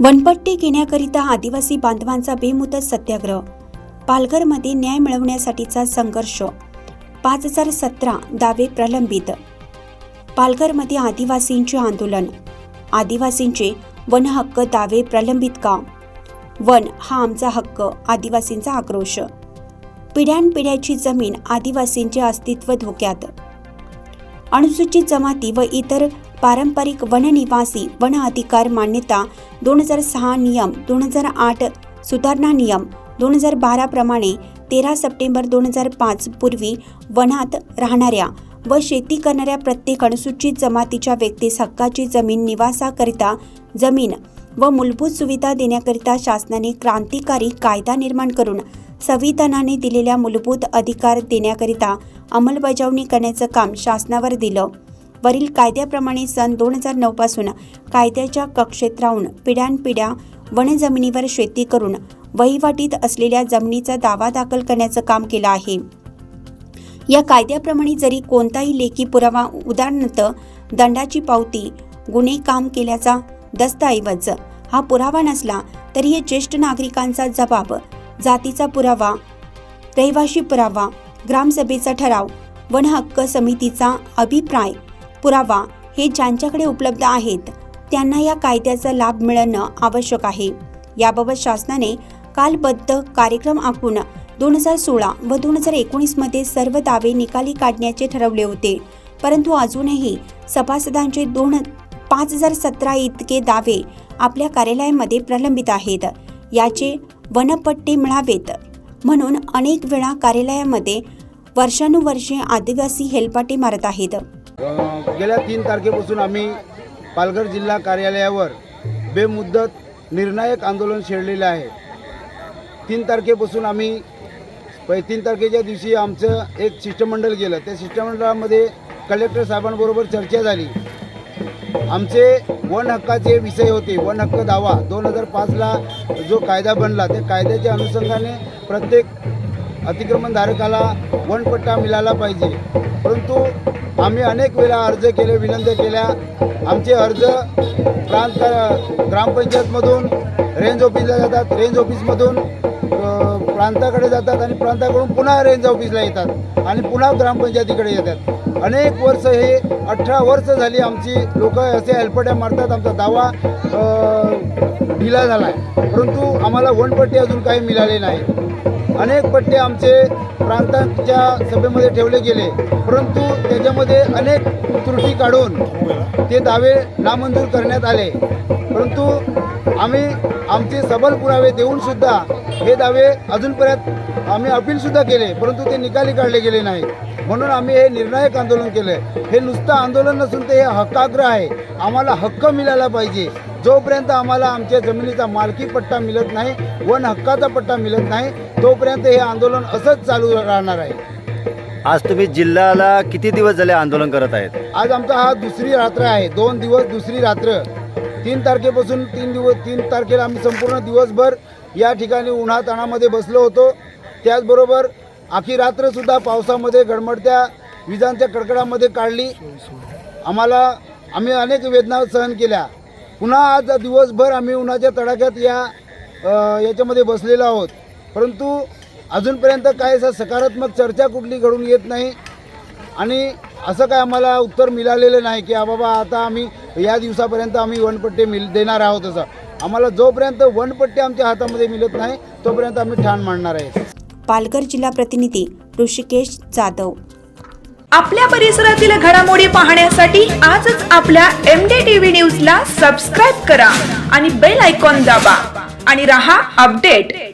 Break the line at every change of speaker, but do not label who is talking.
वनपट्टी घेण्याकरिता आदिवासी बांधवांचा बेमुदत सत्याग्रह. पालघरमध्ये न्याय मिळवण्यासाठीचा संघर्ष. पाच हजार सतरा दावे प्रलंबित. पालघरमध्ये आदिवासींचे आंदोलन. आदिवासींचे वन हक्क दावे प्रलंबित का? वन हा आमचा हक्क आदिवासींचा आक्रोश. पिढ्यानपिढ्याची जमीन आदिवासींचे अस्तित्व धोक्यात. अनुसूचित जमाती व इतर पारंपरिक वननिवासी वन अधिकार मान्यता दोन हजार सहा नियम दोन हजार आठ सुधारणा नियम दोन हजार बारा प्रमाणे तेरा सप्टेंबर दोन हजार पाच पूर्वी वनात राहणाऱ्या व शेती करणाऱ्या प्रत्येक अनुसूचित जमातीच्या व्यक्तीस हक्काची जमीन निवासाकरिता जमीन व मूलभूत सुविधा देण्याकरिता शासनाने क्रांतिकारी कायदा निर्माण करून संविधानाने दिलेल्या मूलभूत अधिकार देण्याकरिता अंमलबजावणी करण्याचं काम शासनावर दिलं. वरील कायद्याप्रमाणे सन दोन हजार नऊपासून कायद्याच्या कक्षेत राहून पिढ्यानपिढ्या वनजमिनीवर शेती करून वहिवाटीत असलेल्या जमिनीचा दावा दाखल करण्याचं काम केलं आहे. या कायद्याप्रमाणे जरी कोणताही लेखी पुरावा उदाहरणार्थ दंडाची पावती गुन्हे काम केल्याचा दस्तऐवज हा पुरावा नसला तरी हे ज्येष्ठ नागरिकांचा जबाब जातीचा पुरावा रहिवाशी पुरावा ग्रामसभेचा ठराव वन हक्क समितीचा अभिप्राय पुरावा हे ज्यांच्याकडे उपलब्ध आहेत त्यांना या कायद्याचा लाभ मिळणं आवश्यक आहे. याबाबत शासनाने कालबद्ध कार्यक्रम आखून दोन हजार सोळा व दोन हजार एकोणीसमध्ये सर्व दावे निकाली काढण्याचे ठरवले होते. परंतु अजूनही सभासदांचे दोन पाच हजार सतरा इतके दावे आपल्या कार्यालयामध्ये प्रलंबित आहेत. याचे वनपट्टे मिळावेत. म्हणून अनेक वेळा कार्यालयामध्ये वर्षानुवर्षे आदिवासी हेलपाटे मारत आहेत.
गेल्या तीन तारखेपासून आम्ही पालघर जिल्हा कार्यालयावर बेमुद्दत निर्णायक आंदोलन छेडलेलं आहे. तीन तारखेपासून आम्ही पै तीन तारखेच्या दिवशी आमचं एक शिष्टमंडळ गेलं. त्या शिष्टमंडळामध्ये कलेक्टर साहेबांबरोबर चर्चा झाली. आमचे वन हक्काचे विषय होते वन हक्क दावा. दोन हजार पाचला जो कायदा बनला त्या कायद्याच्या अनुषंगाने प्रत्येक अतिक्रमणधारकाला वनपट्टा मिळाला पाहिजे. परंतु आम्ही अनेक वेळा अर्ज केले विनंती केल्या. आमचे अर्ज प्रांत ग्रामपंचायतमधून रेंज ऑफिसला जातात. रेंज ऑफिसमधून प्रांताकडे जातात आणि प्रांताकडून पुन्हा रेंज ऑफिसला येतात आणि पुन्हा ग्रामपंचायतीकडे येतात. अनेक वर्ष हे अठरा वर्ष झाली आमची लोक असे हेल्पट्या मारतात. आमचा दावा ढिला झाला आहे परंतु आम्हाला वनपट्टी अजून काही मिळाले नाही. अनेक पट्टे आमचे प्रांतांच्या सभेमध्ये ठेवले गेले परंतु त्याच्यामध्ये अनेक त्रुटी काढून ते दावे नामंजूर करण्यात आले. परंतु आम्ही आमचे सबल पुरावे देऊन सुद्धा हे दावे अजूनपर्यंत आम्ही अपीलसुद्धा केले परंतु ते निकाली काढले गेले नाही म्हणून आम्ही हे निर्णायक आंदोलन केलं हे नुसतं आंदोलन नसून ते हे हक्काग्रह आहे. आम्हाला हक्क मिळाला पाहिजे. जोपर्यंत आम्हाला आमच्या जमिनीचा मालकी पट्टा मिळत नाही वन हक्काचा पट्टा मिळत नाही तोपर्यंत हे आंदोलन असंच चालू राहणार आहे.
आज तुम्ही जिल्ह्याला किती दिवस झाले आंदोलन करत आहेत?
आज आमचा हा दुसरी रात्र आहे. दोन दिवस दुसरी रात्र. तीन तारखेपासून तीन दिवस तीन तारखेला आम्ही संपूर्ण दिवसभर या ठिकाणी उन्हाताणामध्ये बसलो होतो. त्याचबरोबर आखी रात्रसुद्धा पावसामध्ये गडमडत्या विजांच्या कडकडामध्ये काढली. आम्हाला आम्ही अनेक वेदना सहन केल्या. पुन्हा आज दिवसभर आम्ही उन्हाच्या तडाख्यात या याच्यामध्ये बसलेलो आहोत. परंतु अजूनपर्यंत काय असं सकारात्मक चर्चा कुठली घडून येत नाही. आणि असं काय आम्हाला उत्तर मिळालेलं नाही की बाबा आता आम्ही या दिवसापर्यंत आम्ही वनपट्टे मिल देणार आहोत असं. आम्हाला जोपर्यंत वनपट्टे आमच्या हातामध्ये मिळत नाही तोपर्यंत आम्ही ठाण मांडणार आहे.
पालघर जिल्हा प्रतिनिधी ऋषिकेश जाधव.
आपल्या परिसरातील घडामोडी पाहण्यासाठी आजच आपल्या एम डी टीव्ही न्यूज ला सबस्क्राईब करा आणि बेल आयकॉन दाबा आणि रहा अपडेट